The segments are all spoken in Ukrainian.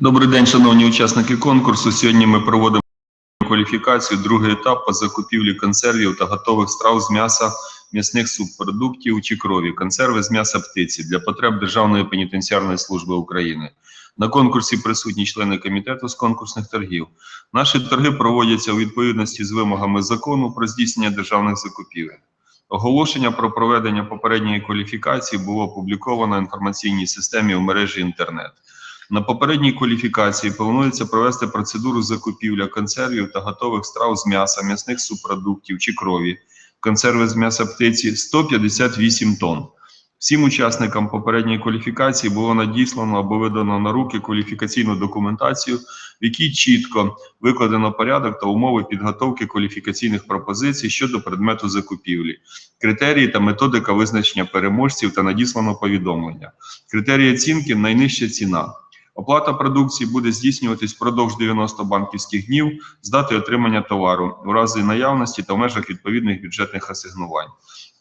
Добрий день, шановні учасники конкурсу. Сьогодні ми проводимо кваліфікацію, другий етап по закупівлі консервів та готових страв з м'яса, м'ясних субпродуктів чи крові, консерви з м'яса птиці для потреб Державної пенітенціарної служби України. На конкурсі присутні члени комітету з конкурсних торгів. Наші торги проводяться у відповідності з вимогами закону про здійснення державних закупівель. Оголошення про проведення попередньої кваліфікації було опубліковано в інформаційній системі в мережі інтернет. На попередній кваліфікації планується провести процедуру закупівля консервів та готових страв з м'яса, м'ясних субпродуктів чи крові, консерви з м'яса птиці 158 тонн. Всім учасникам попередньої кваліфікації було надіслано або видано на руки кваліфікаційну документацію, в якій чітко викладено порядок та умови підготовки кваліфікаційних пропозицій щодо предмету закупівлі, критерії та методика визначення переможців та надіслано повідомлення. Критерії оцінки найнижча ціна. Оплата продукції буде здійснюватись впродовж 90 банківських днів з дати отримання товару у разі наявності та в межах відповідних бюджетних асигнувань.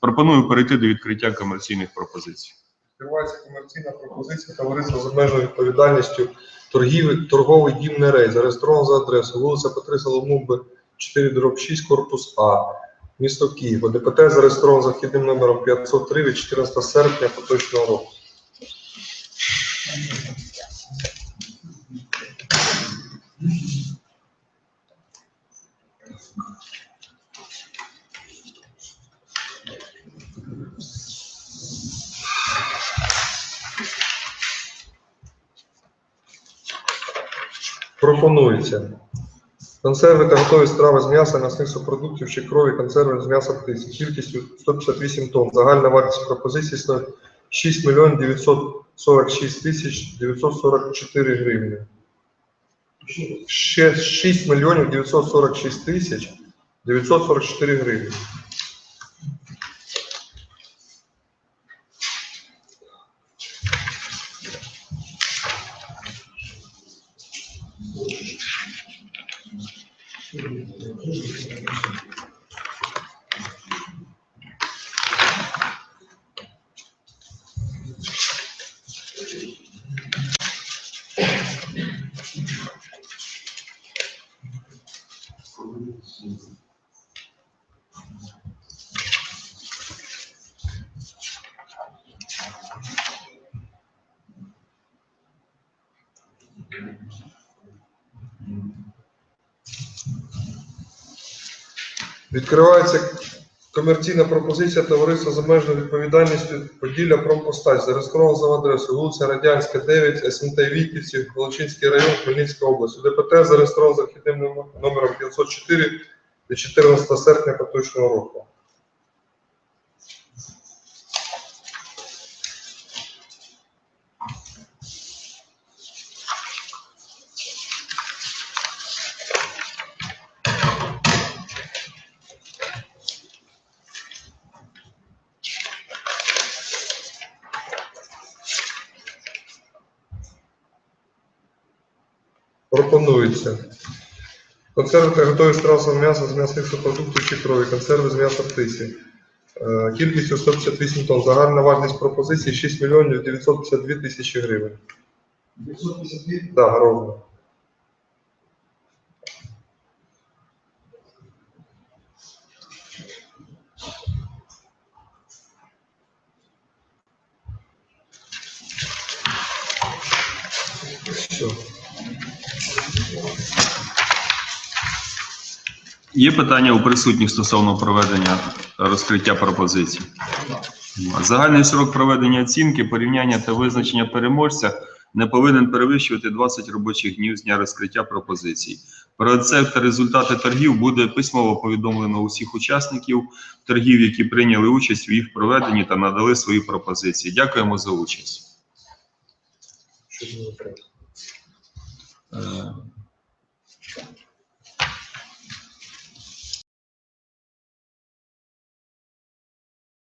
Пропоную перейти до відкриття комерційних пропозицій. Відкривається комерційна пропозиція товариства з обмеженою відповідальністю торгів, торговий дім Нерей, зареєстровано за адресою вулиця Петри Соломумби, 4 дроб 6, корпус А, місто Київ. ОДПТ зареєстровано за вхідним номером 503 від 14 серпня поточного року. Пропонується консерви та готові страви з м'яса, м'ясних субпродуктів чи крові, консерви з м'яса птиці кількістю 158 тонн. Загальна вартість пропозиції становить 6 мільйонів 946 тисяч 944 гривні. Ще 6 мільйонів 946 тисяч 944 гривні. Thank mm -hmm. you. Відкривається комерційна пропозиція товариства з обмеженою відповідальністю Поділля Промпостач, зареєстрована за адресою вулиця Радянська, 9, СМТ Вітівці, Волочинський район, Хмельницька область. УДПТ зареєстровано за номер- номером 504 від 14 серпня поточного року. Пропонується. Консерви та готові страви м'яса з м'ясних субпродуктів чи крові, консерви з м'яса птиці. Е, Кількістю 158 тонн. Загальна вартість пропозиції 6 мільйонів 952 тисячі гривень. 952? Так, да, ровно. Все. Є питання у присутніх стосовно проведення розкриття пропозицій? Загальний срок проведення оцінки, порівняння та визначення переможця не повинен перевищувати 20 робочих днів з дня розкриття пропозицій. Про це та результати торгів буде письмово повідомлено усіх учасників торгів, які прийняли участь в їх проведенні та надали свої пропозиції. Дякуємо за участь.